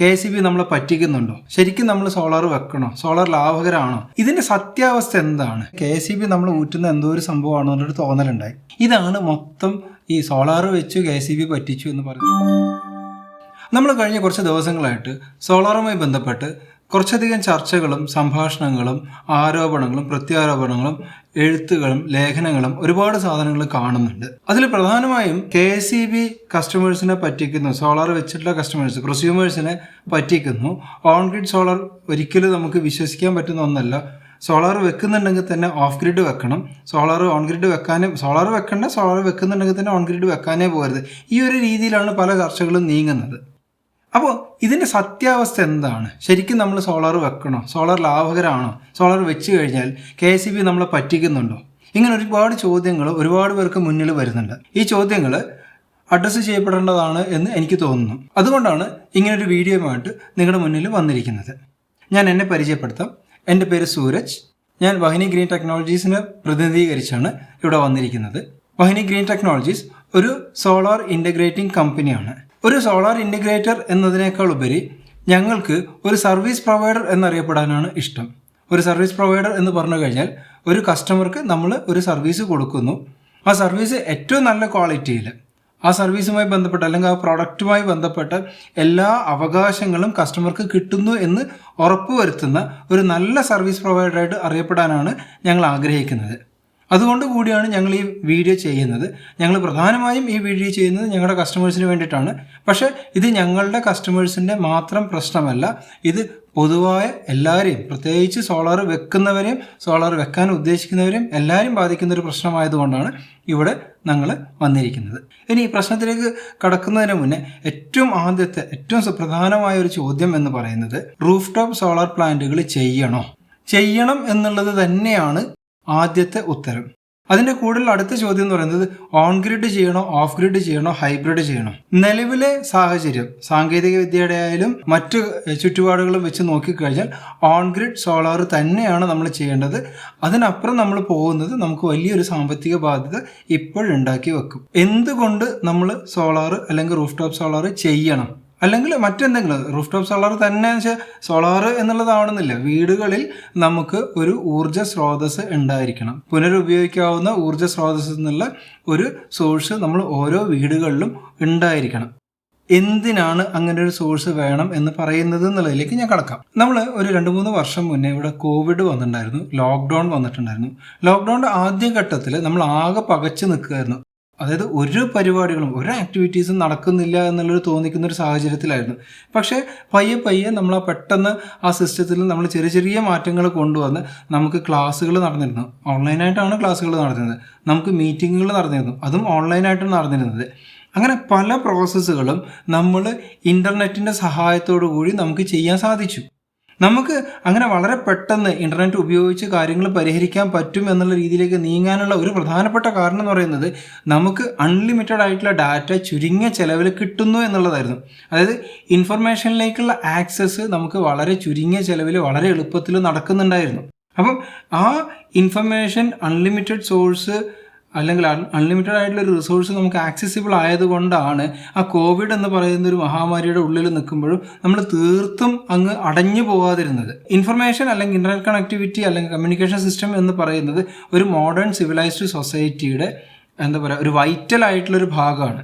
K C B നമ്മളെ പറ്റിക്കുന്നുണ്ടോ? ശരിക്കും നമ്മൾ സോളാർ വെക്കണോ? സോളാർ ലാഭകരമാണോ ഇതിന്റെ സത്യാവസ്ഥ എന്താണ്? കെ സി ബി നമ്മൾ ഊറ്റുന്ന എന്തോ ഒരു സംഭവമാണോ എന്നൊരു തോന്നലുണ്ടായി. ഇതാണ് മൊത്തം ഈ സോളാർ വെച്ചു കെ സി ബി പറ്റിച്ചു എന്ന് പറയുന്നത്. നമ്മൾ കഴിഞ്ഞ കുറച്ച് ദിവസങ്ങളായിട്ട് സോളാറുമായി ബന്ധപ്പെട്ട് കുറച്ചധികം ചർച്ചകളും സംഭാഷണങ്ങളും ആരോപണങ്ങളും പ്രത്യാരോപണങ്ങളും എഴുത്തുകളും ലേഖനങ്ങളും ഒരുപാട് സാധനങ്ങൾ കാണുന്നുണ്ട്. അതിൽ പ്രധാനമായും കെ എസ് ഇ ബി കസ്റ്റമേഴ്സിനെ പറ്റിക്കുന്നു. സോളാർ വെച്ചിട്ടുള്ള കസ്റ്റമേഴ്സ് പ്രൊസ്യൂമേഴ്സിനെ പറ്റിക്കുന്നു. ഓൺ ഗ്രിഡ് സോളാർ ഒരിക്കലും നമുക്ക് വിശ്വസിക്കാൻ പറ്റുന്ന ഒന്നല്ല. സോളാർ വെക്കുന്നുണ്ടെങ്കിൽ തന്നെ ഓഫ് ഗ്രിഡ് വെക്കണം. സോളാർ ഓൺ ഗ്രിഡ് വെക്കാനേ സോളാർ വെക്കണ്ട സോളാർ വെക്കുന്നുണ്ടെങ്കിൽ തന്നെ ഓൺ ഗ്രിഡ് വെക്കാനേ പോകരുത്. ഈ ഒരു രീതിയിലാണ് പല ചർച്ചകളും നീങ്ങുന്നത്. അപ്പോൾ ഇതിന്റെ സത്യാവസ്ഥ എന്താണ്? ശരിക്കും നമ്മൾ സോളാർ വെക്കണോ? സോളാർ ലാഭകരമാണോ സോളാർ വെച്ച് കഴിഞ്ഞാൽ കെ എസ് ബി നമ്മളെ പറ്റിക്കുന്നുണ്ടോ? ഇങ്ങനെ ഒരുപാട് ചോദ്യങ്ങൾ ഒരുപാട് പേർക്ക് മുന്നിൽ വരുന്നുണ്ട്. ഈ ചോദ്യങ്ങൾ അഡ്രസ്സ് ചെയ്യപ്പെടേണ്ടതാണ് എന്ന് എനിക്ക് തോന്നുന്നു. അതുകൊണ്ടാണ് ഇങ്ങനൊരു വീഡിയോയുമായിട്ട് നിങ്ങളുടെ മുന്നിൽ വന്നിരിക്കുന്നത്. ഞാൻ എന്നെ പരിചയപ്പെടുത്താം. എന്റെ പേര് സൂരജ്. ഞാൻ വഹിനി ഗ്രീൻ ടെക്നോളജീസിനെ പ്രതിനിധീകരിച്ചാണ് ഇവിടെ വന്നിരിക്കുന്നത്. വഹിനി ഗ്രീൻ ടെക്നോളജീസ് ഒരു സോളാർ ഇന്റഗ്രേറ്റിംഗ് കമ്പനിയാണ് ഒരു സോളാർ ഇന്റഗ്രേറ്റർ എന്നതിനേക്കാൾ ഉപരി ഞങ്ങൾക്ക് ഒരു സർവീസ് പ്രൊവൈഡർ എന്നറിയപ്പെടാനാണ് ഇഷ്ടം. ഒരു സർവീസ് പ്രൊവൈഡർ എന്ന് പറഞ്ഞു കഴിഞ്ഞാൽ ഒരു കസ്റ്റമർക്ക് നമ്മൾ ഒരു സർവീസ് കൊടുക്കുന്നു. ആ സർവീസ് ഏറ്റവും നല്ല ക്വാളിറ്റിയിൽ ആ സർവീസുമായി ബന്ധപ്പെട്ട അല്ലെങ്കിൽ ആ പ്രോഡക്റ്റുമായി ബന്ധപ്പെട്ട എല്ലാ അവകാശങ്ങളും കസ്റ്റമർക്ക് കിട്ടുന്നു എന്ന് ഉറപ്പുവരുത്തുന്ന ഒരു നല്ല സർവീസ് പ്രൊവൈഡറായിട്ട് അറിയപ്പെടാനാണ് ഞങ്ങൾ ആഗ്രഹിക്കുന്നത്. അതുകൊണ്ട് കൂടിയാണ് ഞങ്ങൾ ഈ വീഡിയോ ചെയ്യുന്നത്. ഞങ്ങൾ പ്രധാനമായും ഈ വീഡിയോ ചെയ്യുന്നത് ഞങ്ങളുടെ കസ്റ്റമേഴ്സിന് വേണ്ടിയിട്ടാണ്. പക്ഷേ ഇത് ഞങ്ങളുടെ കസ്റ്റമേഴ്സിന്റെ മാത്രം പ്രശ്നമല്ല. ഇത് പൊതുവായ എല്ലാവരെയും പ്രത്യേകിച്ച് സോളാർ വെക്കുന്നവരെയും സോളാർ വെക്കാൻ ഉദ്ദേശിക്കുന്നവരെയും എല്ലാവരും ബാധിക്കുന്ന ഒരു പ്രശ്നമായതുകൊണ്ടാണ് ഇവിടെ ഞങ്ങൾ വന്നിരിക്കുന്നത്. ഇനി ഈ പ്രശ്നത്തിലേക്ക് കടക്കുന്നതിന് മുന്നേ ഏറ്റവും ആദ്യത്തെ ഏറ്റവും സുപ്രധാനമായ ഒരു ചോദ്യം എന്ന് പറയുന്നത് റൂഫ് ടോപ്പ് സോളാർ പ്ലാന്റുകൾ ചെയ്യണോ? ചെയ്യണം എന്നുള്ളത് തന്നെയാണ് ആദ്യത്തെ ഉത്തരം. അതിന്റെ കൂടുതൽ അടുത്ത ചോദ്യം എന്ന് പറയുന്നത് ഓൺ ഗ്രിഡ് ചെയ്യണോ ഓഫ് ഗ്രിഡ് ചെയ്യണോ ഹൈബ്രിഡ് ചെയ്യണോ? നിലവിലെ സാഹചര്യം സാങ്കേതിക വിദ്യയുടെ ആയാലും മറ്റ് ചുറ്റുപാടുകളും വെച്ച് നോക്കിക്കഴിഞ്ഞാൽ ഓൺ ഗ്രിഡ് സോളാർ തന്നെയാണ് നമ്മൾ ചെയ്യേണ്ടത്. അതിനപ്പുറം നമ്മൾ പോകുന്നത് നമുക്ക് വലിയൊരു സാമ്പത്തിക ബാധ്യത ഇപ്പോഴുണ്ടാക്കി വെക്കും. എന്തുകൊണ്ട് നമ്മൾ സോളാർ അല്ലെങ്കിൽ റൂഫ് ടോപ്പ് സോളാർ ചെയ്യണം? അല്ലെങ്കിൽ മറ്റെന്തെങ്കിലും റൂഫ് ടോപ്പ് സോളാർ തന്നെ വെച്ചാൽ സോളാർ എന്നുള്ളതാവണമെന്നില്ല. വീടുകളിൽ നമുക്ക് ഒരു ഊർജ സ്രോതസ് ഉണ്ടായിരിക്കണം. പുനരുപയോഗിക്കാവുന്ന ഊർജ സ്രോതസ് എന്നുള്ള ഒരു സോഴ്സ് നമ്മൾ ഓരോ വീടുകളിലും ഉണ്ടായിരിക്കണം. എന്തിനാണ് അങ്ങനെ ഒരു സോഴ്സ് വേണം എന്ന് പറയുന്നത് എന്നുള്ളതിലേക്ക് ഞാൻ കടക്കാം. നമ്മൾ ഒരു രണ്ട് മൂന്ന് വർഷം മുന്നേ ഇവിടെ കോവിഡ് വന്നിട്ടുണ്ടായിരുന്നു ലോക്ക്ഡൗൺ വന്നിട്ടുണ്ടായിരുന്നു. ലോക്ക്ഡൗണിന്റെ ആദ്യഘട്ടത്തിൽ നമ്മൾ ആകെ പകച്ചു നിൽക്കുകയായിരുന്നു. അതായത് ഒരു പരിപാടികളും ഒരു ആക്ടിവിറ്റീസും നടക്കുന്നില്ല എന്നുള്ളൊരു തോന്നിക്കുന്ന ഒരു സാഹചര്യത്തിലായിരുന്നു. പക്ഷേ പയ്യെ പയ്യെ നമ്മൾ ആ പെട്ടെന്ന് ആ സിസ്റ്റത്തിൽ നമ്മൾ ചെറിയ ചെറിയ മാറ്റങ്ങൾ കൊണ്ടുവന്ന് നമുക്ക് ക്ലാസ്സുകൾ നടന്നിരുന്നു. ഓൺലൈനായിട്ടാണ് ക്ലാസ്സുകൾ നടന്നിരുന്നത്. നമുക്ക് മീറ്റിങ്ങുകൾ നടന്നിരുന്നു. അതും ഓൺലൈനായിട്ടാണ് നടന്നിരുന്നത്. അങ്ങനെ പല പ്രോസസ്സുകളും നമ്മൾ ഇന്റർനെറ്റിന്റെ സഹായത്തോടു കൂടി നമുക്ക് ചെയ്യാൻ സാധിച്ചു. നമുക്ക് അങ്ങനെ വളരെ പെട്ടെന്ന് ഇന്റർനെറ്റ് ഉപയോഗിച്ച് കാര്യങ്ങൾ പരിഹരിക്കാൻ പറ്റും എന്നുള്ള രീതിയിലേക്ക് നീങ്ങാനുള്ള ഒരു പ്രധാനപ്പെട്ട കാരണം എന്ന് പറയുന്നത് നമുക്ക് അൺലിമിറ്റഡ് ആയിട്ടുള്ള ഡാറ്റ ചുരുങ്ങിയ ചിലവിൽ കിട്ടുന്നു എന്നുള്ളതായിരുന്നു. അതായത് ഇൻഫർമേഷനിലേക്കുള്ള ആക്സസ് നമുക്ക് വളരെ ചുരുങ്ങിയ ചിലവിൽ വളരെ എളുപ്പത്തിൽ നടക്കുന്നുണ്ടായിരുന്നു. അപ്പം ആ ഇൻഫർമേഷൻ അൺലിമിറ്റഡ് സോഴ്സ് അല്ലെങ്കിൽ അൺലിമിറ്റഡ് ആയിട്ടുള്ള ഒരു റിസോഴ്സ് നമുക്ക് ആക്സസിബിൾ ആയതുകൊണ്ടാണ് ആ കോവിഡ് എന്ന് പറയുന്ന ഒരു മഹാമാരിയുടെ ഉള്ളിൽ നിൽക്കുമ്പോഴും നമ്മൾ തീർത്തും അങ്ങ് അടഞ്ഞു പോകാതിരുന്നത്. ഇൻഫർമേഷൻ അല്ലെങ്കിൽ ഇന്റർനെറ്റ് കണക്ടിവിറ്റി അല്ലെങ്കിൽ കമ്മ്യൂണിക്കേഷൻ സിസ്റ്റം എന്ന് പറയുന്നത് ഒരു മോഡേൺ സിവിലൈസ്ഡ് സൊസൈറ്റിയുടെ എന്താ പറയുക ഒരു വൈറ്റൽ ആയിട്ടുള്ളൊരു ഭാഗമാണ്.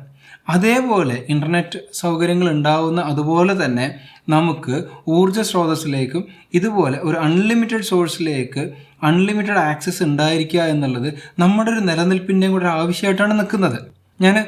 അതേപോലെ ഇന്റർനെറ്റ് സൗകര്യങ്ങൾ ഉണ്ടാകുന്ന അതുപോലെ തന്നെ നമുക്ക് ഊർജ സ്രോതസ്സിലേക്കും ഇതുപോലെ ഒരു അൺലിമിറ്റഡ് സോഴ്സിലേക്ക് അൺലിമിറ്റഡ് ആക്സസ് ഉണ്ടായിരിക്കുക എന്നുള്ളത് നമ്മുടെ ഒരു നിലനിൽപ്പിന്റെയും കൂടെ ആവശ്യമായിട്ടാണ് നിൽക്കുന്നത്. ഞാൻ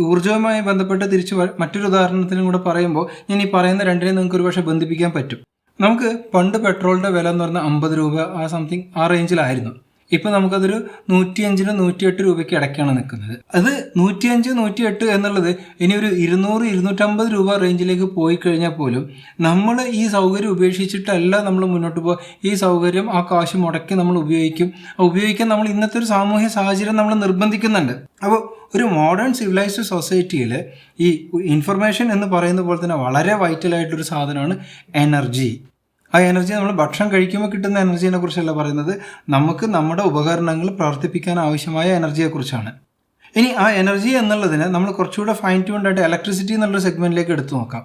ഊർജവുമായി ബന്ധപ്പെട്ട് തിരിച്ച് മറ്റൊരു ഉദാഹരണത്തിനും കൂടെ പറയുമ്പോൾ ഞാൻ ഈ പറയുന്ന രണ്ടിനെ നിങ്ങൾക്ക് ഒരു പക്ഷേ ബന്ധിപ്പിക്കാൻ പറ്റും. നമുക്ക് പണ്ട് പെട്രോളിന്റെ വില എന്ന് പറഞ്ഞാൽ അമ്പത് രൂപ ആ സംതിങ് ആ റേഞ്ചിലായിരുന്നു ഇപ്പം നമുക്കതൊരു നൂറ്റിയഞ്ചിന് നൂറ്റിയെട്ട് രൂപയ്ക്ക് ഇടയ്ക്കാണ് നിൽക്കുന്നത്. അത് നൂറ്റിയഞ്ച് നൂറ്റിയെട്ട് എന്നുള്ളത് ഇനി ഒരു ഇരുന്നൂറ് ഇരുന്നൂറ്റമ്പത് രൂപ റേഞ്ചിലേക്ക് പോയി കഴിഞ്ഞാൽ പോലും നമ്മൾ ഈ സൗകര്യം ഉപേക്ഷിച്ചിട്ടല്ല നമ്മൾ മുന്നോട്ട് പോകുക ഈ സൗകര്യം ആ കാശ് മുടക്കി നമ്മൾ ഉപയോഗിക്കും. ഉപയോഗിക്കാൻ നമ്മൾ ഇന്നത്തെ ഒരു സാമൂഹ്യ സാഹചര്യം നമ്മൾ നിർബന്ധിക്കുന്നുണ്ട്. അപ്പോൾ ഒരു മോഡേൺ സിവിലൈസ്ഡ് സൊസൈറ്റിയിൽ ഈ ഇൻഫർമേഷൻ എന്ന് പറയുന്ന പോലെ തന്നെ വളരെ വൈറ്റലായിട്ടൊരു സാധനമാണ് എനർജി ആ എനർജി നമ്മൾ ഭക്ഷണം കഴിക്കുമ്പോൾ കിട്ടുന്ന എനർജീനെ കുറിച്ചല്ല പറയുന്നത്? നമുക്ക് നമ്മുടെ ഉപകരണങ്ങൾ പ്രവർത്തിപ്പിക്കാൻ ആവശ്യമായ എനർജിയെക്കുറിച്ചാണ് ഇനി ആ എനർജി എന്നുള്ളതിന് നമ്മൾ കുറച്ചുകൂടെ ഫൈൻ ട്യൂൺഡ് ആയിട്ട് ഇലക്ട്രിസിറ്റി എന്നുള്ള സെഗ്മെന്റിലേക്ക് എടുത്തു നോക്കാം.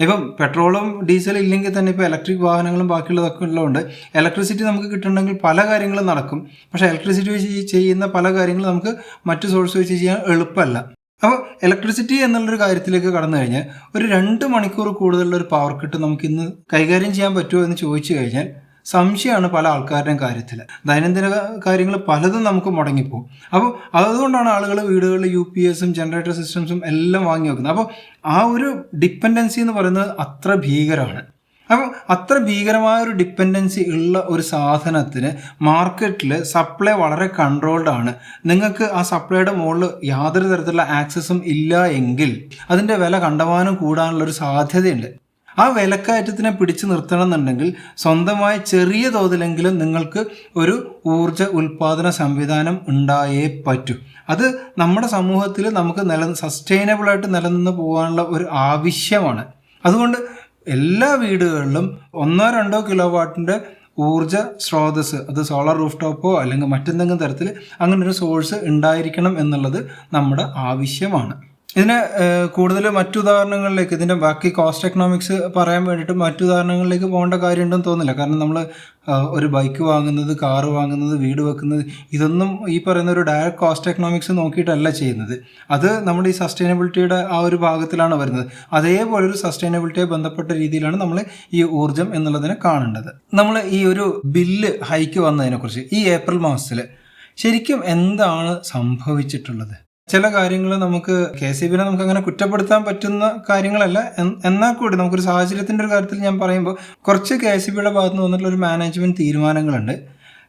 ഇപ്പം പെട്രോളും ഡീസലും ഇല്ലെങ്കിൽ തന്നെ ഇപ്പോൾ ഇലക്ട്രിക് വാഹനങ്ങളും ബാക്കിയുള്ളതൊക്കെ ഉള്ളതുകൊണ്ട് ഇലക്ട്രിസിറ്റി നമുക്ക് കിട്ടണമെങ്കിൽ പല കാര്യങ്ങളും നടക്കും. പക്ഷേ ഇലക്ട്രിസിറ്റി വെച്ച് ചെയ്യുന്ന പല കാര്യങ്ങളും നമുക്ക് മറ്റു സോഴ്സ് വെച്ച് ചെയ്യാൻ എളുപ്പമല്ല. അപ്പോൾ ഇലക്ട്രിസിറ്റി എന്നുള്ളൊരു കാര്യത്തിലേക്ക് കടന്നു കഴിഞ്ഞാൽ ഒരു രണ്ട് മണിക്കൂർ കൂടുതലുള്ള ഒരു പവർ കട്ട് നമുക്ക് ഇന്ന് കൈകാര്യം ചെയ്യാൻ പറ്റുമോ എന്ന് ചോദിച്ചു കഴിഞ്ഞാൽ സംശയമാണ് പല ആൾക്കാരുടെയും കാര്യത്തിൽ ദൈനംദിന കാര്യങ്ങൾ പലതും നമുക്ക് മുടങ്ങിപ്പോകും അപ്പോൾ അതുകൊണ്ടാണ് ആളുകൾ വീടുകളിൽ യു പി എസും ജനറേറ്റർ സിസ്റ്റംസും എല്ലാം വാങ്ങി വെക്കുന്നത്. അപ്പോൾ ആ ഒരു ഡിപ്പെൻഡൻസി എന്ന് പറയുന്നത് അത്ര ഭീകരമാണ്. അപ്പോൾ അത്ര ഭീകരമായ ഒരു ഡിപ്പെൻഡൻസി ഉള്ള ഒരു സാധനത്തിന് മാർക്കറ്റിൽ സപ്ലൈ വളരെ കൺട്രോൾഡ് ആണ്. നിങ്ങൾക്ക് ആ സപ്ലൈയുടെ മുകളിൽ യാതൊരു തരത്തിലുള്ള ആക്സസും ഇല്ല എങ്കിൽ അതിന്റെ വില കണ്ടമാനം കൂടാനുള്ള ഒരു സാധ്യതയുണ്ട്. ആ വിലക്കയറ്റത്തിനെ പിടിച്ചു നിർത്തണം എന്നുണ്ടെങ്കിൽ സ്വന്തമായി ചെറിയ തോതിലെങ്കിലും നിങ്ങൾക്ക് ഒരു ഊർജ ഉൽപാദന സംവിധാനം ഉണ്ടായേ പറ്റൂ. അത് നമ്മുടെ സമൂഹത്തിൽ നമുക്ക് നില സസ്റ്റൈനബിളായിട്ട് നിലനിന്ന് പോകാനുള്ള ഒരു ആവശ്യമാണ്. അതുകൊണ്ട് എല്ലാ വീടുകളിലും ഒന്നോ രണ്ടോ കിലോ വാട്ടിന്റെ ഊർജ സ്രോതസ് അത് സോളാർ റൂഫ് ടോപ്പോ അല്ലെങ്കിൽ മറ്റെന്തെങ്കിലും തരത്തിൽ അങ്ങനെ ഒരു സോഴ്സ് ഉണ്ടായിരിക്കണം എന്നുള്ളത് നമ്മുടെ ആവശ്യമാണ്. ഇതിന് കൂടുതൽ മറ്റുദാഹരണങ്ങളിലേക്ക് ഇതിന്റെ ബാക്കി കോസ്റ്റ് എക്കണോമിക്സ് പറയാൻ വേണ്ടിയിട്ട് മറ്റുദാഹരണങ്ങളിലേക്ക് പോകേണ്ട കാര്യമുണ്ടെന്ന് തോന്നില്ല കാരണം നമ്മൾ ഒരു ബൈക്ക് വാങ്ങുന്നത് കാറ് വാങ്ങുന്നത് വീട് വെക്കുന്നത് ഇതൊന്നും ഈ പറയുന്ന ഒരു ഡയറക്റ്റ് കോസ്റ്റ് എക്കണോമിക്സ് നോക്കിയിട്ടല്ല ചെയ്യുന്നത്. അത് നമ്മുടെ ഈ സസ്റ്റൈനബിലിറ്റിയുടെ ആ ഒരു ഭാഗത്തിലാണ് വരുന്നത്. അതേപോലെ ഒരു സസ്റ്റൈനബിലിറ്റിയെ ബന്ധപ്പെട്ട രീതിയിലാണ് നമ്മൾ ഈ ഊർജം എന്നുള്ളതിനെ കാണേണ്ടത്. നമ്മൾ ഈ ഒരു ബില്ല് ഹൈക്ക് വന്നതിനെക്കുറിച്ച് ഈ ഏപ്രിൽ മാസത്തിൽ ശരിക്കും എന്താണ് സംഭവിച്ചിട്ടുള്ളത്? ചില കാര്യങ്ങൾ നമുക്ക് കെ സി ബിനെ നമുക്ക് അങ്ങനെ കുറ്റപ്പെടുത്താൻ പറ്റുന്ന കാര്യങ്ങളല്ല. എന്നാൽ കൂടി നമുക്കൊരു സാഹചര്യത്തിന്റെ ഒരു കാര്യത്തിൽ ഞാൻ പറയുമ്പോൾ കുറച്ച് കെ സി ബിയുടെ ഭാഗത്ത് നിന്ന് വന്നിട്ടുള്ള ഒരു മാനേജ്മെന്റ് തീരുമാനങ്ങളുണ്ട്.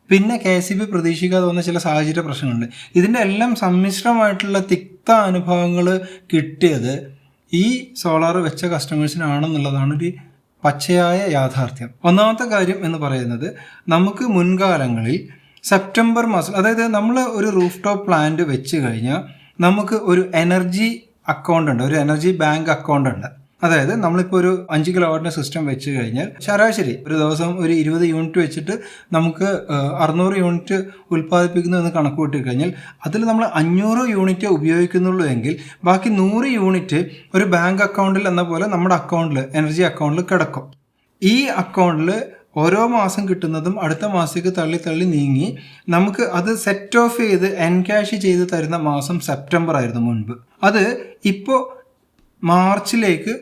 പിന്നെ കെ സി ബി പ്രതീക്ഷിക്കാതെ വന്ന ചില സാഹചര്യ പ്രശ്നങ്ങളുണ്ട്. ഇതിന്റെ എല്ലാം സമ്മിശ്രമായിട്ടുള്ള തിക്ത അനുഭവങ്ങൾ കിട്ടിയത് ഈ സോളാർ വെച്ച കസ്റ്റമേഴ്സിനാണെന്നുള്ളതാണ് ഒരു പച്ചയായ യാഥാർത്ഥ്യം. ഒന്നാമത്തെ കാര്യം എന്ന് പറയുന്നത് നമുക്ക് മുൻകാലങ്ങളിൽ സെപ്റ്റംബർ മാസം അതായത് നമ്മൾ ഒരു റൂഫ് ടോപ്പ് പ്ലാന്റ് വെച്ച് കഴിഞ്ഞാൽ നമുക്ക് ഒരു എനർജി അക്കൗണ്ട് ഉണ്ട് ഒരു എനർജി ബാങ്ക് അക്കൗണ്ട് ഉണ്ട്. അതായത് നമ്മളിപ്പോൾ ഒരു അഞ്ച് കിലോ സിസ്റ്റം വെച്ച് കഴിഞ്ഞാൽ ശരാശരി ഒരു ദിവസം ഒരു ഇരുപത് യൂണിറ്റ് വെച്ചിട്ട് നമുക്ക് അറുന്നൂറ് യൂണിറ്റ് ഉൽപ്പാദിപ്പിക്കുന്നു എന്ന് കണക്ക് കൂട്ടി കഴിഞ്ഞാൽ അതിൽ നമ്മൾ അഞ്ഞൂറ് യൂണിറ്റ് ഉപയോഗിക്കുന്നുള്ളൂ എങ്കിൽ ബാക്കി നൂറ് യൂണിറ്റ് ഒരു ബാങ്ക് അക്കൗണ്ടിൽ എന്ന പോലെ നമ്മുടെ അക്കൗണ്ടിൽ എനർജി അക്കൗണ്ടിൽ കിടക്കും. ഈ അക്കൗണ്ടിൽ ഓരോ മാസം കിട്ടുന്നതും അടുത്ത മാസത്തേക്ക് തള്ളി തള്ളി നീങ്ങി നമുക്ക് അത് സെറ്റ് ഓഫ് ചെയ്ത് എൻകാഷ് ചെയ്ത് തരുന്ന മാസം സെപ്റ്റംബർ ആയിരുന്നു മുൻപ്. അത് ഇപ്പോൾ മാർച്ചിലേക്ക്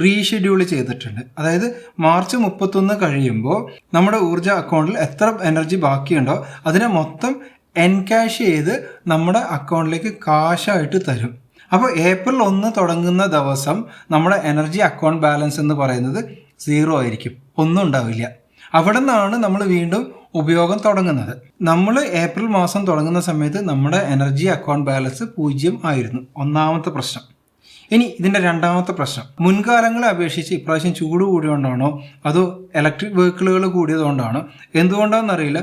റീഷെഡ്യൂൾ ചെയ്തിട്ടുണ്ട്. അതായത് മാർച്ച് മുപ്പത്തൊന്ന് കഴിയുമ്പോൾ നമ്മുടെ ഊർജ അക്കൗണ്ടിൽ എത്ര എനർജി ബാക്കിയുണ്ടോ അതിനെ മൊത്തം എൻകാഷ് ചെയ്ത് നമ്മുടെ അക്കൗണ്ടിലേക്ക് കാശായിട്ട് തരും. അപ്പോൾ ഏപ്രിൽ ഒന്ന് തുടങ്ങുന്ന ദിവസം നമ്മുടെ എനർജി അക്കൗണ്ട് ബാലൻസ് എന്ന് പറയുന്നത് സീറോ ആയിരിക്കും. ഒന്നും ഉണ്ടാവില്ല. അവിടെ നിന്നാണ് നമ്മൾ വീണ്ടും ഉപയോഗം തുടങ്ങുന്നത്. നമ്മൾ ഏപ്രിൽ മാസം തുടങ്ങുന്ന സമയത്ത് നമ്മുടെ എനർജി അക്കൗണ്ട് ബാലൻസ് പൂജ്യം ആയിരുന്നു. ഒന്നാമത്തെ പ്രശ്നം. ഇനി ഇതിന്റെ രണ്ടാമത്തെ പ്രശ്നം. മുൻകാലങ്ങളെ അപേക്ഷിച്ച് ഇപ്രാവശ്യം ചൂട് കൂടിയതുകൊണ്ടാണോ? അതോ ഇലക്ട്രിക് വെഹിക്കിളുകൾ കൂടിയതുകൊണ്ടാണോ? എന്തുകൊണ്ടാണെന്നറിയില്ല.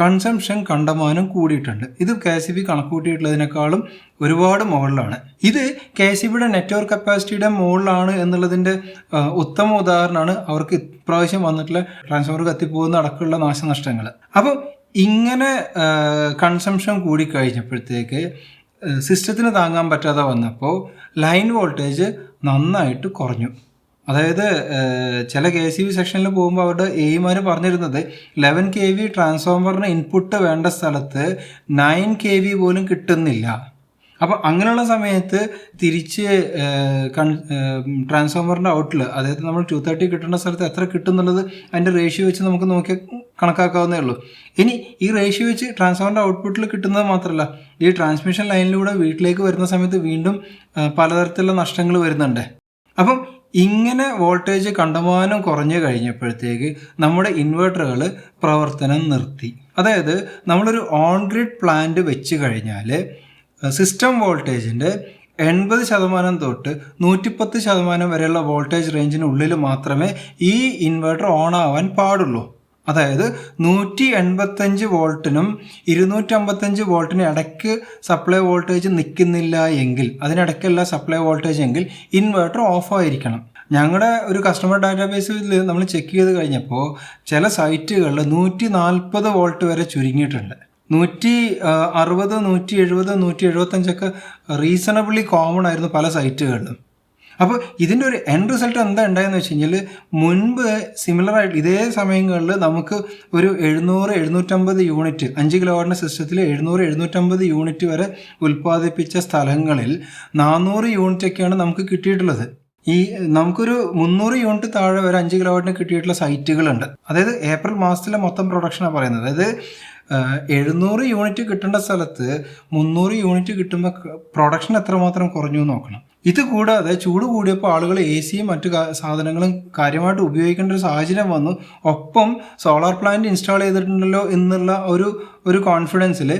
കൺസംഷൻ കണ്ടമാനം കൂടിയിട്ടുണ്ട്. ഇത് കെ സി ബി കണക്ക് കൂട്ടിയിട്ടുള്ളതിനേക്കാളും ഒരുപാട് മുകളിലാണ്. ഇത് കെ സി ബിയുടെ നെറ്റ്വർക്ക് കപ്പാസിറ്റിയുടെ മുകളിലാണ് എന്നുള്ളതിന്റെ ഉത്തമ ഉദാഹരണമാണ് അവർക്ക് ഇപ്രാവശ്യം വന്നിട്ടുള്ള ട്രാൻസ്ഫോമർ കത്തിപ്പോകുന്ന അടക്കമുള്ള നാശനഷ്ടങ്ങൾ അപ്പോൾ ഇങ്ങനെ കൺസംഷൻ കൂടിക്കഴിഞ്ഞപ്പോഴത്തേക്ക് സിസ്റ്റത്തിന് താങ്ങാൻ പറ്റാതെ വന്നപ്പോൾ ലൈൻ വോൾട്ടേജ് നന്നായിട്ട് കുറഞ്ഞു. അതായത് ചില കെ സി ബി സെക്ഷനിൽ പോകുമ്പോൾ അവരുടെ എയിമാർ പറഞ്ഞിരുന്നത് ലെവൻ കെ വി ട്രാൻസ്ഫോമറിന് ഇൻപുട്ട് വേണ്ട സ്ഥലത്ത് നയൻ കെ വി പോലും കിട്ടുന്നില്ല. അപ്പോൾ അങ്ങനെയുള്ള സമയത്ത് തിരിച്ച് കൺ ട്രാൻസ്ഫോമറിന്റെ ഔട്ടിൽ അതായത് നമ്മൾ ടു തേർട്ടി കിട്ടേണ്ട സ്ഥലത്ത് എത്ര കിട്ടുന്നുള്ളത് അതിന്റെ റേഷ്യോ വെച്ച് നമുക്ക് നോക്കി കണക്കാക്കാവുന്നേ ഉള്ളൂ. ഇനി ഈ റേഷ്യോ വെച്ച് ട്രാൻസ്ഫോമറിന്റെ ഔട്ട്പുട്ടിൽ കിട്ടുന്നത് മാത്രമല്ല ഈ ട്രാൻസ്മിഷൻ ലൈനിലൂടെ വീട്ടിലേക്ക് വരുന്ന സമയത്ത് വീണ്ടും പലതരത്തിലുള്ള നഷ്ടങ്ങൾ വരുന്നുണ്ട്. അപ്പം ഇങ്ങനെ വോൾട്ടേജ് കണ്ടമാനം കുറഞ്ഞു കഴിഞ്ഞപ്പോഴത്തേക്ക് നമ്മുടെ ഇൻവെർട്ടറുകൾ പ്രവർത്തനം നിർത്തി. അതായത് നമ്മളൊരു ഓൺ ഗ്രിഡ് പ്ലാന്റ് വെച്ച് കഴിഞ്ഞാൽ സിസ്റ്റം വോൾട്ടേജിന്റെ എൺപത് ശതമാനം തൊട്ട് നൂറ്റിപ്പത്ത് ശതമാനം വരെയുള്ള വോൾട്ടേജ് റേഞ്ചിനുള്ളിൽ മാത്രമേ ഈ ഇൻവെർട്ടർ ഓൺ ആവാൻ പാടുള്ളൂ. അതായത് നൂറ്റി എൺപത്തഞ്ച് വോൾട്ടിനും ഇരുന്നൂറ്റമ്പത്തഞ്ച് വോൾട്ടിനും ഇടയ്ക്ക് സപ്ലൈ വോൾട്ടേജ് നിൽക്കുന്നില്ല എങ്കിൽ അതിനിടയ്ക്കല്ല സപ്ലൈ വോൾട്ടേജ് എങ്കിൽ ഇൻവെർട്ടർ ഓഫ് ആയിരിക്കണം. ഞങ്ങളുടെ ഒരു കസ്റ്റമർ ഡാറ്റാബേസിൽ നമ്മൾ ചെക്ക് ചെയ്ത് കഴിഞ്ഞപ്പോൾ ചില സൈറ്റുകളിൽ നൂറ്റി നാൽപ്പത് വോൾട്ട് വരെ ചുരുങ്ങിയിട്ടുണ്ട്. നൂറ്റി അറുപത് നൂറ്റി എഴുപത് നൂറ്റി എഴുപത്തഞ്ചൊക്കെ റീസണബിളി കോമൺ ആയിരുന്നു പല സൈറ്റുകളിലും അപ്പോൾ ഇതിന്റെ ഒരു എൻഡ് റിസൾട്ട് എന്താ ഉണ്ടായെന്ന് വെച്ച് കഴിഞ്ഞാൽ മുൻപ് സിമിലർ ആയിട്ട് ഇതേ സമയങ്ങളിൽ നമുക്ക് ഒരു എഴുന്നൂറ് എഴുന്നൂറ്റമ്പത് യൂണിറ്റ് അഞ്ച് കിലോവാട്ടിന്റെ സിസ്റ്റത്തിൽ എഴുന്നൂറ് എഴുന്നൂറ്റമ്പത് യൂണിറ്റ് വരെ ഉൽപ്പാദിപ്പിച്ച സ്ഥലങ്ങളിൽ നാനൂറ് യൂണിറ്റ് ഒക്കെയാണ് നമുക്ക് കിട്ടിയിട്ടുള്ളത്. ഈ നമുക്കൊരു മുന്നൂറ് യൂണിറ്റ് താഴെ വരെ അഞ്ച് കിലോവാട്ടിന് കിട്ടിയിട്ടുള്ള സൈറ്റുകളുണ്ട് അതായത് ഏപ്രിൽ മാസത്തിലെ മൊത്തം പ്രൊഡക്ഷനാണ് പറയുന്നത്. അതായത് എഴുന്നൂറ് യൂണിറ്റ് കിട്ടേണ്ട സ്ഥലത്ത് മുന്നൂറ് യൂണിറ്റ് കിട്ടുമ്പോൾ പ്രൊഡക്ഷൻ എത്രമാത്രം കുറഞ്ഞു നോക്കണം. ഇത് കൂടാതെ ചൂട് കൂടിയപ്പോൾ ആളുകൾ എ സിയും മറ്റു സാധനങ്ങളും കാര്യമായിട്ട് ഉപയോഗിക്കേണ്ട ഒരു സാഹചര്യം വന്നു. ഒപ്പം സോളാർ പ്ലാന്റ് ഇൻസ്റ്റാൾ ചെയ്തിട്ടുണ്ടല്ലോ എന്നുള്ള ഒരു ഒരു കോൺഫിഡൻസിൽ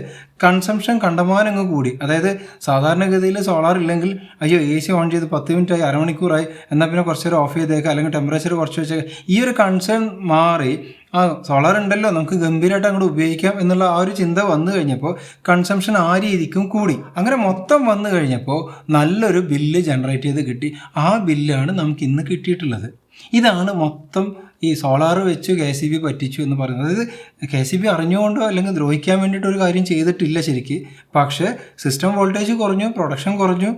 കൺസംഷൻ കണ്ടമാനം അങ്ങ് കൂടി. അതായത് സാധാരണഗതിയിൽ സോളാർ ഇല്ലെങ്കിൽ അയ്യോ എ സി ഓൺ ചെയ്ത് പത്ത് മിനിറ്റ് ആയി അരമണിക്കൂറായി എന്നാൽ പിന്നെ കുറച്ച് നേരം ഓഫ് ചെയ്തേക്കാം അല്ലെങ്കിൽ ടെമ്പറേച്ചർ കുറച്ച് വെച്ചേക്കാം. ഈ ഒരു കൺസേൺ മാറി ആ സോളാർ ഉണ്ടല്ലോ നമുക്ക് ഗംഭീരമായിട്ട് അങ്ങോട്ട് ഉപയോഗിക്കാം എന്നുള്ള ആ ഒരു ചിന്ത വന്നു കഴിഞ്ഞപ്പോൾ കൺസംഷൻ ആ രീതിക്കും കൂടി. അങ്ങനെ മൊത്തം വന്നു കഴിഞ്ഞപ്പോൾ നല്ലൊരു ബില്ല് ജനറേറ്റ് ചെയ്ത് കിട്ടി. ആ ബില്ലാണ് നമുക്ക് ഇന്ന് കിട്ടിയിട്ടുള്ളത്. ഇതാണ് മൊത്തം ഈ സോളാർ വെച്ച് കെ സി ബി പറ്റിച്ചു എന്ന് പറയുന്നത്. അതായത് കെ സി ബി അറിഞ്ഞുകൊണ്ടോ അല്ലെങ്കിൽ ദ്രോഹിക്കാൻ വേണ്ടിയിട്ട് ഒരു കാര്യം ചെയ്തിട്ടില്ല ശരിക്ക്. പക്ഷേ സിസ്റ്റം വോൾട്ടേജ് കുറഞ്ഞു പ്രൊഡക്ഷൻ കുറഞ്ഞു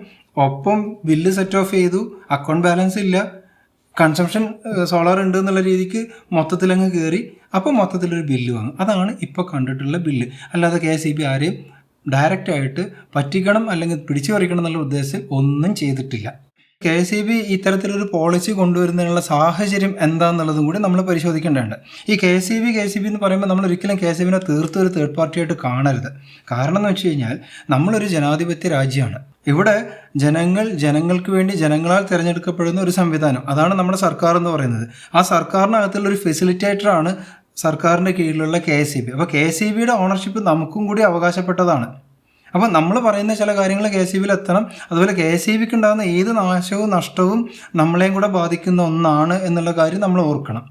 ഒപ്പം ബില്ല് സെറ്റ് ഓഫ് ചെയ്തു അക്കൗണ്ട് ബാലൻസ് ഇല്ല കൺസംഷൻ സോളാർ ഉണ്ട് എന്നുള്ള രീതിക്ക് മൊത്തത്തിൽ മൊത്തത്തിലങ്ങ് കയറി അപ്പോൾ മൊത്തത്തിലൊരു ബില്ല് വാങ്ങും അതാണ് ഇപ്പോൾ കണ്ടിട്ടുള്ള ബില്ല് അല്ലാതെ കെ സി ബി ആരെയും ഡയറക്റ്റായിട്ട് പറ്റിക്കണം അല്ലെങ്കിൽ പിടിച്ചു പറിക്കണം എന്നുള്ള ഉദ്ദേശത്തിൽ ഒന്നും ചെയ്തിട്ടില്ല. കെ സി ബി ഇത്തരത്തിലൊരു പോളിസി കൊണ്ടുവരുന്നതിനുള്ള സാഹചര്യം എന്താണെന്നുള്ളതും കൂടി നമ്മൾ പരിശോധിക്കേണ്ടതുണ്ട്. ഈ K C B K C B എന്ന് പറയുമ്പോൾ നമ്മൾ ഒരിക്കലും കെ സി ബിനെ തീർത്തും ഒരു തേർഡ് പാർട്ടിയായിട്ട് കാണരുത്. കാരണം എന്ന് വെച്ച് കഴിഞ്ഞാൽ നമ്മളൊരു ജനാധിപത്യ രാജ്യമാണ്. ഇവിടെ ജനങ്ങൾ ജനങ്ങൾക്ക് വേണ്ടി ജനങ്ങളാൽ തിരഞ്ഞെടുക്കപ്പെടുന്ന ഒരു സംവിധാനം. അതാണ് നമ്മുടെ സർക്കാർ എന്ന് പറയുന്നത്. ആ സർക്കാരിനകത്തുള്ള ഒരു ഫെസിലിറ്റേറ്ററാണ് സർക്കാരിന്റെ കീഴിലുള്ള കെ എസ് സി ബി. അപ്പോൾ കെ എസ് സി ബിയുടെ ഓണർഷിപ്പ് നമുക്കും കൂടി അവകാശപ്പെട്ടതാണ്. അപ്പോൾ നമ്മൾ പറയുന്ന ചില കാര്യങ്ങൾ കെ സി ബിയിൽ എത്തണം. അതുപോലെ കെ സി ബിക്ക് ഉണ്ടാകുന്ന ഏത് നാശവും നഷ്ടവും നമ്മളെയും കൂടെ ബാധിക്കുന്ന ഒന്നാണ് എന്നുള്ള കാര്യം നമ്മൾ ഓർക്കണം.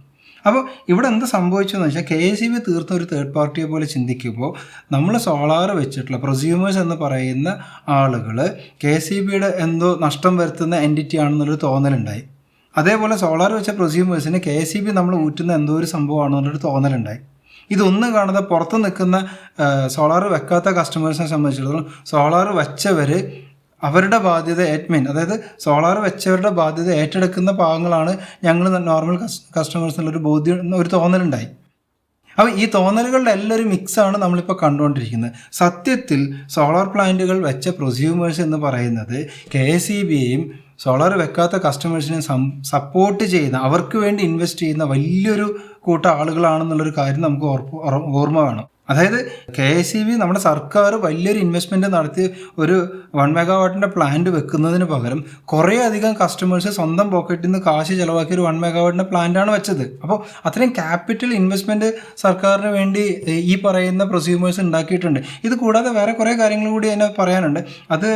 അപ്പോൾ ഇവിടെ എന്ത് സംഭവിച്ചതെന്ന് വെച്ചാൽ കെ എസ് ബി തീർത്ത ഒരു തേർഡ് പാർട്ടിയെ പോലെ ചിന്തിക്കുമ്പോൾ നമ്മൾ സോളാർ വെച്ചിട്ടുള്ള പ്രൊസ്യൂമേഴ്സ് എന്ന് പറയുന്ന ആളുകൾ കെ സി ബിയുടെ എന്തോ നഷ്ടം വരുത്തുന്ന എന്റിറ്റി ആണെന്നുള്ളൊരു തോന്നലുണ്ടായി. അതേപോലെ സോളാർ വെച്ച പ്രൊസ്യൂമേഴ്സിന് കെ സി ബി നമ്മൾ ഊറ്റുന്ന എന്തോ ഒരു സംഭവമാണെന്നുള്ളൊരു തോന്നലുണ്ടായി. ഇതൊന്നും കാണാതെ പുറത്ത് നിൽക്കുന്ന സോളാർ വെക്കാത്ത കസ്റ്റമേഴ്സിനെ സംബന്ധിച്ചിടത്തോളം സോളാർ വെച്ചവർ അവരുടെ ബാധ്യത മീൻ അതായത് സോളാർ വെച്ചവരുടെ ബാധ്യത ഏറ്റെടുക്കുന്ന ഭാഗങ്ങളാണ് ഞങ്ങൾ നോർമൽ കസ്റ്റമേഴ്സ് എന്നുള്ളൊരു ബോധ്യം ഒരു തോന്നലുണ്ടായി. അപ്പോൾ ഈ തോന്നലുകളുടെ എല്ലാം ഒരു മിക്സാണ് നമ്മളിപ്പോൾ കണ്ടുകൊണ്ടിരിക്കുന്നത്. സത്യത്തിൽ സോളാർ പ്ലാന്റുകൾ വെച്ച പ്രൊസ്യൂമേഴ്സ് എന്ന് പറയുന്നത് കെ എസ് ഇ ബിയെയും സോളാർ വെക്കാത്ത കസ്റ്റമേഴ്സിനെ സപ്പോർട്ട് ചെയ്യുന്ന അവർക്ക് വേണ്ടി ഇൻവെസ്റ്റ് ചെയ്യുന്ന വലിയൊരു കൂട്ടം ആളുകളാണെന്നുള്ളൊരു കാര്യം നമുക്ക് ഓർമ്മ വേണം അതായത് കെ എസ് ഇ ബി നമ്മുടെ സർക്കാർ വലിയൊരു ഇൻവെസ്റ്റ്മെന്റ് നടത്തി ഒരു വൺ മെഗാവാട്ടിന്റെ പ്ലാന്റ് വെക്കുന്നതിന് പകരം കുറേ അധികം കസ്റ്റമേഴ്സ് സ്വന്തം പോക്കറ്റിൽ നിന്ന് കാശ് ചിലവാക്കി ഒരു വൺ മെഗാവാട്ടിന്റെ പ്ലാന്റാണ് വെച്ചത്. അപ്പോൾ അത്രയും ക്യാപിറ്റൽ ഇൻവെസ്റ്റ്മെന്റ് സർക്കാരിന് വേണ്ടി ഈ പറയുന്ന പ്രൊസ്യൂമേഴ്സ് ഉണ്ടാക്കിയിട്ടുണ്ട്. ഇത് കൂടാതെ വേറെ കുറേ കാര്യങ്ങൾ കൂടി അതിനെ പറയാനുണ്ട്. അത്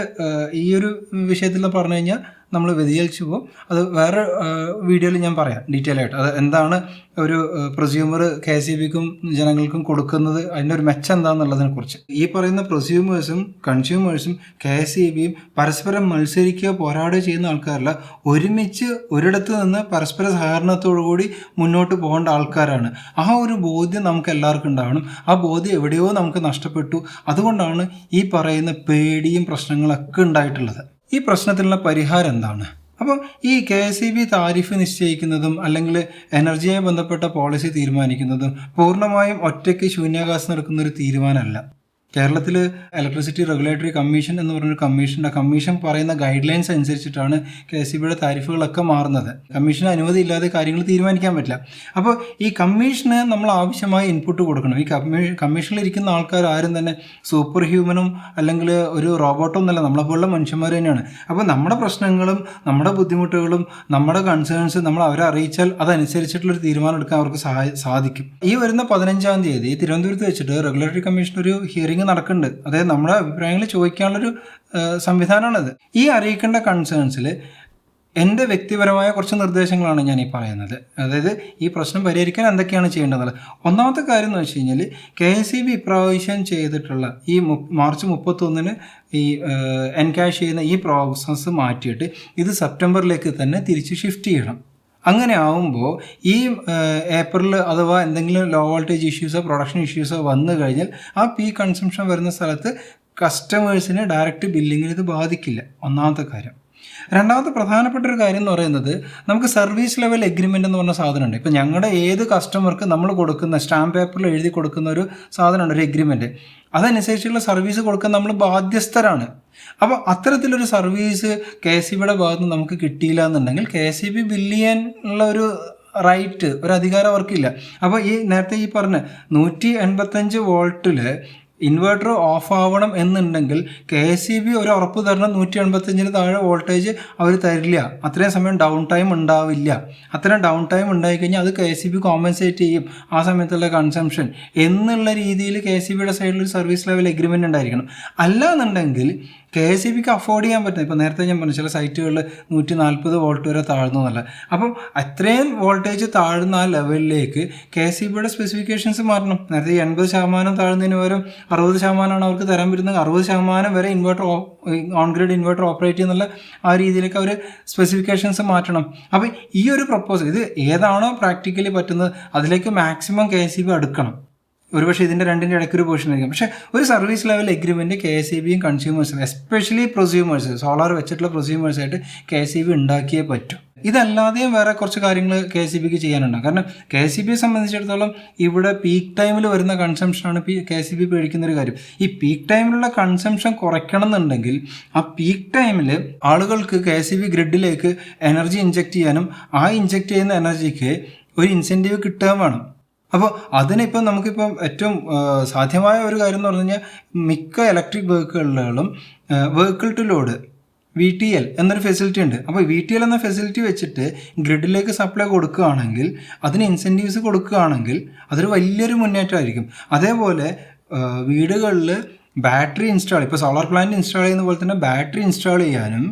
ഈ ഒരു വിഷയത്തിൽ പറഞ്ഞു കഴിഞ്ഞാൽ നമ്മൾ വ്യതിചലിച്ചു പോകും. അത് വേറെ വീഡിയോയിൽ ഞാൻ പറയാം ഡീറ്റെയിൽ ആയിട്ട്. അത് എന്താണ് ഒരു പ്രൊസ്യൂമർ കെ സി ബിക്കും ജനങ്ങൾക്കും കൊടുക്കുന്നത് അതിന്റെ ഒരു മെച്ചം എന്താണെന്നുള്ളതിനെ കുറിച്ച്. ഈ പറയുന്ന പ്രൊസ്യൂമേഴ്സും കൺസ്യൂമേഴ്സും കെ സി ബിയും പരസ്പരം മത്സരിക്കുക പോരാടുകയോ ചെയ്യുന്ന ആൾക്കാരല്ല. ഒരുമിച്ച് ഒരിടത്ത് നിന്ന് പരസ്പര സഹകരണത്തോടു കൂടി മുന്നോട്ട് പോകേണ്ട ആൾക്കാരാണ്. ആ ഒരു ബോധ്യം നമുക്ക് എല്ലാവർക്കും ഉണ്ടാവണം. ആ ബോധ്യം എവിടെയോ നമുക്ക് നഷ്ടപ്പെട്ടു. അതുകൊണ്ടാണ് ഈ പറയുന്ന പേടിയും പ്രശ്നങ്ങളൊക്കെ ഉണ്ടായിട്ടുള്ളത്. ഈ പ്രശ്നത്തിനുള്ള പരിഹാരം എന്താണ്? അപ്പം ഈ K S E B tariff നിശ്ചയിക്കുന്നതും അല്ലെങ്കിൽ എനർജിയെ ബന്ധപ്പെട്ട പോളിസി തീരുമാനിക്കുന്നതും പൂർണമായും ഒറ്റയ്ക്ക് ശൂന്യാകാശം നടക്കുന്ന ഒരു തീരുമാനമല്ല. കേരളത്തിൽ ഇലക്ട്രിസിറ്റി റെഗുലേറ്ററി കമ്മീഷൻ എന്ന് പറഞ്ഞൊരു കമ്മീഷന്റെ കമ്മീഷൻ പറയുന്ന ഗൈഡ് ലൈൻസ് അനുസരിച്ചിട്ടാണ് കെ എസ് ബിയുടെ താരിഫുകളൊക്കെ മാറുന്നത്. കമ്മീഷന് അനുമതി ഇല്ലാതെ കാര്യങ്ങൾ തീരുമാനിക്കാൻ പറ്റില്ല. അപ്പോൾ ഈ കമ്മീഷന് നമ്മൾ ആവശ്യമായ ഇൻപുട്ട് കൊടുക്കണം. ഈ കമ്മീഷനിൽ ഇരിക്കുന്ന ആൾക്കാർ ആരും തന്നെ സൂപ്പർ ഹ്യൂമനും അല്ലെങ്കിൽ ഒരു റോബോട്ടോ ഒന്നല്ല നമ്മളെപ്പോലുള്ള മനുഷ്യന്മാർ തന്നെയാണ്. അപ്പോൾ നമ്മുടെ പ്രശ്നങ്ങളും നമ്മുടെ ബുദ്ധിമുട്ടുകളും നമ്മുടെ കൺസേൺസ് നമ്മൾ അവരെ അറിയിച്ചാൽ അതനുസരിച്ചിട്ടുള്ളൊരു തീരുമാനം എടുക്കാൻ അവർക്ക് സാധിക്കും. ഈ വരുന്ന പതിനഞ്ചാം തീയതി തിരുവനന്തപുരത്ത് വെച്ചിട്ട് റെഗുലേറ്ററി കമ്മീഷൻ ഒരു ഹിയറിംഗ് നടക്കുന്നുണ്ട്. അതായത് നമ്മുടെ അഭിപ്രായങ്ങൾ ചോദിക്കാനുള്ളൊരു സംവിധാനമാണത്. ഈ അറിയിക്കേണ്ട കൺസേൺസിൽ എന്റെ വ്യക്തിപരമായ കുറച്ച് നിർദ്ദേശങ്ങളാണ് ഞാൻ ഈ പറയുന്നത്. അതായത് ഈ പ്രശ്നം പരിഹരിക്കാൻ എന്തൊക്കെയാണ് ചെയ്യേണ്ടത് ഒന്നാമത്തെ കാര്യം എന്ന് വെച്ച് കഴിഞ്ഞാൽ കെ എസ് ഇ ബി ഇപ്രാവശ്യം ചെയ്തിട്ടുള്ള ഈ മാർച്ച് മുപ്പത്തൊന്നിന് ഈ എൻകാഷ് ചെയ്യുന്ന ഈ പ്രോസസ്സ് മാറ്റിയിട്ട് ഇത് സെപ്റ്റംബറിലേക്ക് തന്നെ തിരിച്ച് ഷിഫ്റ്റ് ചെയ്യണം. അങ്ങനെ ആവുമ്പോൾ ഈ ഏപ്രിൽ അഥവാ എന്തെങ്കിലും ലോ വോൾട്ടേജ് ഇഷ്യൂസോ പ്രൊഡക്ഷൻ ഇഷ്യൂസോ വന്നു കഴിഞ്ഞാൽ ആ പീ കൺസംഷൻ വരുന്ന സ്ഥലത്ത് കസ്റ്റമേഴ്സിന് ഡയറക്റ്റ് ബില്ലിങ്ങിന് ഇത് ബാധിക്കില്ല. ഒന്നാമത്തെ കാര്യം. രണ്ടാമത്തെ പ്രധാനപ്പെട്ട ഒരു കാര്യം എന്ന് പറയുന്നത് നമുക്ക് സർവീസ് ലെവൽ എഗ്രിമെന്റ് എന്ന് പറഞ്ഞ സാധനമുണ്ട്. ഇപ്പോൾ ഞങ്ങളുടെ ഏത് കസ്റ്റമർക്ക് നമ്മൾ കൊടുക്കുന്ന സ്റ്റാമ്പ് പേപ്പറിൽ എഴുതി കൊടുക്കുന്ന ഒരു സാധനമുണ്ട് ഒരു എഗ്രിമെന്റ് അതനുസരിച്ചുള്ള സർവീസ് കൊടുക്കാൻ നമ്മൾ ബാധ്യസ്ഥരാണ്. അപ്പോൾ അത്തരത്തിലൊരു സർവീസ് കെ എസ് ബിയുടെ ഭാഗത്ത് നമുക്ക് കിട്ടിയില്ല എന്നുണ്ടെങ്കിൽ കെ എസ് ബി ബില്ല് ചെയ്യാനുള്ള ഒരു റൈറ്റ് ഒരു അധികാരം അവർക്കില്ല അപ്പോൾ ഈ നേരത്തെ ഈ പറഞ്ഞ നൂറ്റി എൺപത്തഞ്ച് വോൾട്ടിൽ ഇൻവെർട്ടർ ഓഫ് ആവണം എന്നുണ്ടെങ്കിൽ കെ എസ് സി ബി ഒരു ഉറപ്പ് തരണം നൂറ്റി എൺപത്തഞ്ചിന് താഴെ വോൾട്ടേജ് അവർ തരില്ല. അത്രയും സമയം ഡൗൺ ടൈം ഉണ്ടാവില്ല. അത്രയും ഡൗൺ ടൈം ഉണ്ടായി കഴിഞ്ഞാൽ അത് K S C B compensate ചെയ്യും. ആ സമയത്തുള്ള കൺസംഷൻ എന്നുള്ള രീതിയിൽ കെ എസ് സി ബിയുടെ സൈഡിൽ ഒരു സർവീസ് ലെവൽ എഗ്രിമെന്റ് ഉണ്ടായിരിക്കണം. അല്ല എന്നുണ്ടെങ്കിൽ കെ എസ് ഇ ബിക്ക് അഫോർഡ് ചെയ്യാൻ പറ്റും ഇപ്പോൾ നേരത്തെ ഞാൻ പറഞ്ഞു ചില സൈറ്റുകളിൽ നൂറ്റി നാൽപ്പത് വോൾട്ട് വരെ താഴ്ന്നു എന്നല്ല. അപ്പം അത്രയും വോൾട്ടേജ് താഴ്ന്ന ആ ലെവലിലേക്ക് കെ എസ് ഇ ബിയുടെ സ്പെസിഫിക്കേഷൻസ് മാറണം. നേരത്തെ എൺപത് ശതമാനം താഴ്ന്നതിന് പകരം അറുപത് ശതമാനമാണ് അവർക്ക് തരാൻ പറ്റുന്നത്. അറുപത് ശതമാനം വരെ inverter on grid inverter operate ചെയ്യുന്നുള്ള ആ രീതിയിലേക്ക് അവർ സ്പെസിഫിക്കേഷൻസ് മാറ്റണം. അപ്പോൾ ഈ ഒരു പ്രപ്പോസൽ ഇത് ഏതാണോ പ്രാക്ടിക്കലി പറ്റുന്നത് അതിലേക്ക് maximum K S E B അടുക്കണം ഒരുപക്ഷെ ഇതിന്റെ രണ്ടിന്റെ ഇടയ്ക്ക് ഒരു പോർഷൻ ആയിരിക്കും. പക്ഷേ ഒരു service level agreement K S E ബിയും കൺസ്യൂമേഴ്സും എസ്പെഷ്യലി പ്രൊസ്യൂമേഴ്സ് സോളാർ വെച്ചിട്ടുള്ള പ്രൊസ്യൂമേഴ്സായിട്ട് കെ എസ് ഇ ബി ഉണ്ടാക്കിയേ പറ്റും. ഇതല്ലാതെയും വേറെ കുറച്ച് കാര്യങ്ങൾ കെ ഇ ബിക്ക് ചെയ്യാനുണ്ടാകും കാരണം കെ ഇ ബിയെ സംബന്ധിച്ചിടത്തോളം ഇവിടെ പീക്ക് ടൈമിൽ വരുന്ന കൺസംഷനാണ് പി കെ ഇ ബി പേടിക്കുന്ന ഒരു കാര്യം. ഈ പീക്ക് ടൈമിലുള്ള കൺസംഷൻ കുറയ്ക്കണം എന്നുണ്ടെങ്കിൽ ആ പീക്ക് ടൈമിൽ ആളുകൾക്ക് കെ ഇ ബി ഗ്രിഡിലേക്ക് എനർജി ഇഞ്ചക്ട് ചെയ്യാനും ആ ഇഞ്ചക്ട് ചെയ്യുന്ന എനർജിക്ക് ഒരു ഇൻസെന്റീവ് കിട്ടുകയും വേണം. അപ്പോൾ അതിനിപ്പം നമുക്കിപ്പം ഏറ്റവും സാധ്യമായ ഒരു കാര്യം എന്ന് പറഞ്ഞു കഴിഞ്ഞാൽ മിക്ക electric വെഹിക്കിളുകളും vehicle to load V T L എന്നൊരു ഫെസിലിറ്റി ഉണ്ട്. അപ്പോൾ വി ടി എൽ എന്ന ഫെസിലിറ്റി വെച്ചിട്ട് ഗ്രിഡിലേക്ക് സപ്ലൈ കൊടുക്കുകയാണെങ്കിൽ അതിന് ഇൻസെന്റീവ്സ് കൊടുക്കുകയാണെങ്കിൽ അതൊരു വലിയൊരു മുന്നേറ്റമായിരിക്കും. അതേപോലെ വീടുകളിൽ ബാറ്ററി ഇൻസ്റ്റാൾ ഇപ്പോൾ സോളാർ പ്ലാന്റ് ഇൻസ്റ്റാൾ ചെയ്യുന്ന പോലെ തന്നെ ബാറ്ററി ഇൻസ്റ്റാൾ ചെയ്യാനും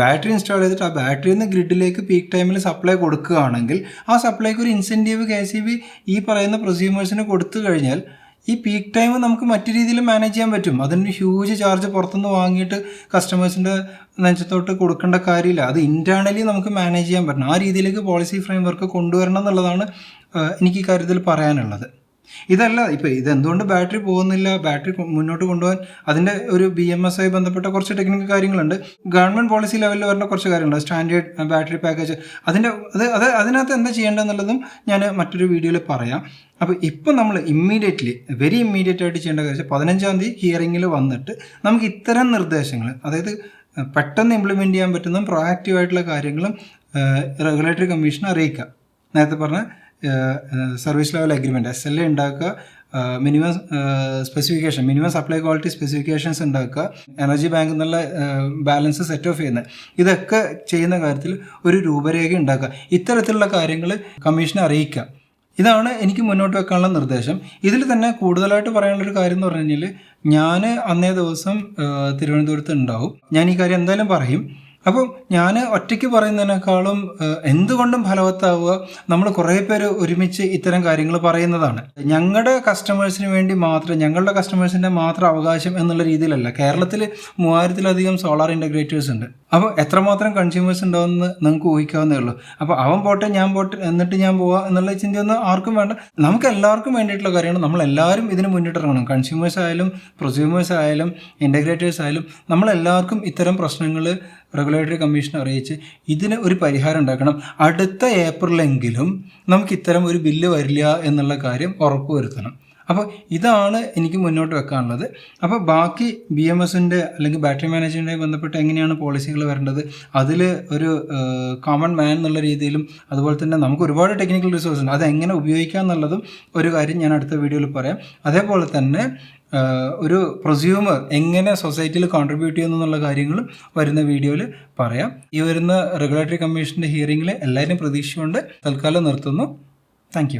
ബാറ്ററി ഇൻസ്റ്റാൾ ചെയ്തിട്ട് ആ ബാറ്ററിയിൽ നിന്ന് ഗ്രിഡിലേക്ക് പീക്ക് ടൈമിൽ സപ്ലൈ കൊടുക്കുകയാണെങ്കിൽ ആ സപ്ലൈക്ക് ഒരു ഇൻസെന്റീവ് കെ സി ബി ഈ പറയുന്ന പ്രൊസ്യൂമേഴ്സിന് കൊടുത്തു കഴിഞ്ഞാൽ ഈ പീക്ക് ടൈം നമുക്ക് മറ്റു രീതിയിൽ മാനേജ് ചെയ്യാൻ പറ്റും. അതിന് ഹ്യൂജ് ചാർജ് പുറത്തുനിന്ന് വാങ്ങിയിട്ട് കസ്റ്റമേഴ്സിന്റെ നെഞ്ചത്തോട്ട് കൊടുക്കേണ്ട കാര്യമില്ല. അത് ഇന്റേർണലി നമുക്ക് മാനേജ് ചെയ്യാൻ പറ്റണം. ആ രീതിയിലേക്ക് പോളിസി ഫ്രെയിംവർക്ക് കൊണ്ടുവരണം എന്നുള്ളതാണ് എനിക്ക് ഈ കാര്യത്തിൽ പറയാനുള്ളത്. ഇതല്ല ഇപ്പോൾ ഇതെന്തുകൊണ്ട് ബാറ്ററി പോകുന്നില്ല? ബാറ്ററി മുന്നോട്ട് കൊണ്ടുപോകാൻ അതിന്റെ ഒരു ബി എം എസ് ആയി ബന്ധപ്പെട്ട കുറച്ച് ടെക്നിക്കൽ കാര്യങ്ങളുണ്ട്. ഗവൺമെന്റ് പോളിസി ലെവലിൽ വരുന്ന കുറച്ച് കാര്യങ്ങളുണ്ട്. സ്റ്റാൻഡേർഡ് ബാറ്ററി പാക്കേജ് അതിന്റെ അത് അത് അതിനകത്ത് എന്താ ചെയ്യേണ്ടതെന്നുള്ളതും ഞാൻ മറ്റൊരു വീഡിയോയിൽ പറയാം. അപ്പോൾ ഇപ്പം നമ്മൾ ഇമ്മീഡിയറ്റ്ലി വെരി ഇമ്മീഡിയറ്റ് ആയിട്ട് ചെയ്യേണ്ട കാര്യം പതിനഞ്ചാം തീയതി ഹിയറിങ്ങിൽ വന്നിട്ട് നമുക്ക് ഇത്തരം നിർദ്ദേശങ്ങൾ അതായത് പെട്ടെന്ന് ഇംപ്ലിമെന്റ് ചെയ്യാൻ പറ്റുന്ന പ്രൊആക്റ്റീവ് ആയിട്ടുള്ള കാര്യങ്ങളും റെഗുലേറ്ററി കമ്മീഷനെ അറിയിക്കാം. നേരത്തെ പറഞ്ഞ service level agreement S L A ഉണ്ടാക്കുക minimum specification minimum supply quality specifications ഉണ്ടാക്കുക എനർജി ബാങ്ക് എന്നുള്ള ബാലൻസ് സെറ്റ് ഓഫ് ചെയ്യുന്നത്. ഇതൊക്കെ ചെയ്യുന്ന കാര്യത്തിൽ ഒരു രൂപരേഖ ഉണ്ടാക്കുക. ഇത്തരത്തിലുള്ള കാര്യങ്ങൾ കമ്മീഷനെ അറിയിക്കുക ഇതാണ് എനിക്ക് മുന്നോട്ട് വെക്കാനുള്ള നിർദ്ദേശം. ഇതിൽ തന്നെ കൂടുതലായിട്ട് പറയാനുള്ള ഒരു കാര്യം എന്ന് പറഞ്ഞു കഴിഞ്ഞാൽ ഞാൻ അന്നേ ദിവസം തിരുവനന്തപുരത്ത് ഉണ്ടാവും. ഞാൻ ഈ കാര്യം എന്തായാലും പറയും. അപ്പോൾ ഞാൻ ഒറ്റയ്ക്ക് പറയുന്നതിനേക്കാളും എന്തുകൊണ്ടും ഫലവത്താവുക നമ്മൾ കുറേ പേര് ഒരുമിച്ച് ഇത്തരം കാര്യങ്ങൾ പറയുന്നതാണ്. ഞങ്ങളുടെ കസ്റ്റമേഴ്സിന് വേണ്ടി മാത്രം ഞങ്ങളുടെ കസ്റ്റമേഴ്സിന്റെ മാത്രം അവകാശം എന്നുള്ള രീതിയിലല്ല. കേരളത്തിൽ മൂവായിരത്തിലധികം സോളാർ ഇന്റഗ്രേറ്റേഴ്സ് ഉണ്ട്. അപ്പോൾ എത്രമാത്രം കൺസ്യൂമേഴ്സ് ഉണ്ടാവുമെന്ന് നിങ്ങൾക്ക് ഊഹിക്കാവുന്നേ ഉള്ളൂ. അപ്പോൾ അവൻ പോട്ടെ ഞാൻ പോട്ടെ എന്നിട്ട് ഞാൻ പോവാ എന്നുള്ള ചിന്തയൊന്നും ആർക്കും വേണ്ട. നമുക്ക് എല്ലാവർക്കും വേണ്ടിയിട്ടുള്ള കാര്യമാണ്. നമ്മൾ എല്ലാവരും ഇതിന് മുന്നിട്ടിറങ്ങണം കൺസ്യൂമേഴ്സ് ആയാലും പ്രൊസ്യൂമേഴ്സ് ആയാലും ഇന്റഗ്രേറ്റേഴ്സ് ആയാലും നമ്മളെല്ലാവർക്കും ഇത്തരം പ്രശ്നങ്ങൾ റെഗുലേറ്ററി കമ്മീഷൻ അറിയിച്ച് ഇതിന് ഒരു പരിഹാരം ഉണ്ടാക്കണം. അടുത്ത ഏപ്രിലെങ്കിലും നമുക്ക് ഇത്തരം ഒരു ബില്ല് വരില്ല എന്നുള്ള കാര്യം ഉറപ്പുവരുത്തണം. അപ്പോൾ ഇതാണ് എനിക്ക് മുന്നോട്ട് വെക്കാനുള്ളത്. അപ്പോൾ ബാക്കി ബി എം എസിന്റെ അല്ലെങ്കിൽ ബാറ്ററി മാനേജ്മെന്റുമായി ബന്ധപ്പെട്ട് എങ്ങനെയാണ് പോളിസികൾ വരേണ്ടത്? അതിൽ ഒരു കോമൺ മാൻ എന്നുള്ള രീതിയിലും അതുപോലെ തന്നെ നമുക്ക് ഒരുപാട് ടെക്നിക്കൽ റിസോഴ്സ് ഉണ്ട്. അത് എങ്ങനെ ഉപയോഗിക്കാം എന്നുള്ളതും ഒരു കാര്യം ഞാൻ അടുത്ത വീഡിയോയിൽ പറയാം. അതേപോലെ തന്നെ ഒരു പ്രൊസ്യൂമർ എങ്ങനെ സൊസൈറ്റിയിൽ കോൺട്രിബ്യൂട്ട് ചെയ്യുന്നു എന്നുള്ള കാര്യങ്ങൾ വരുന്ന വീഡിയോയിൽ പറയാം. ഈ വരുന്ന റെഗുലേറ്ററി കമ്മീഷന്റെ ഹിയറിങ്ങിൽ എല്ലാവരും പ്രതീക്ഷയുണ്ട് തൽക്കാലം നിർത്തുന്നു. താങ്ക്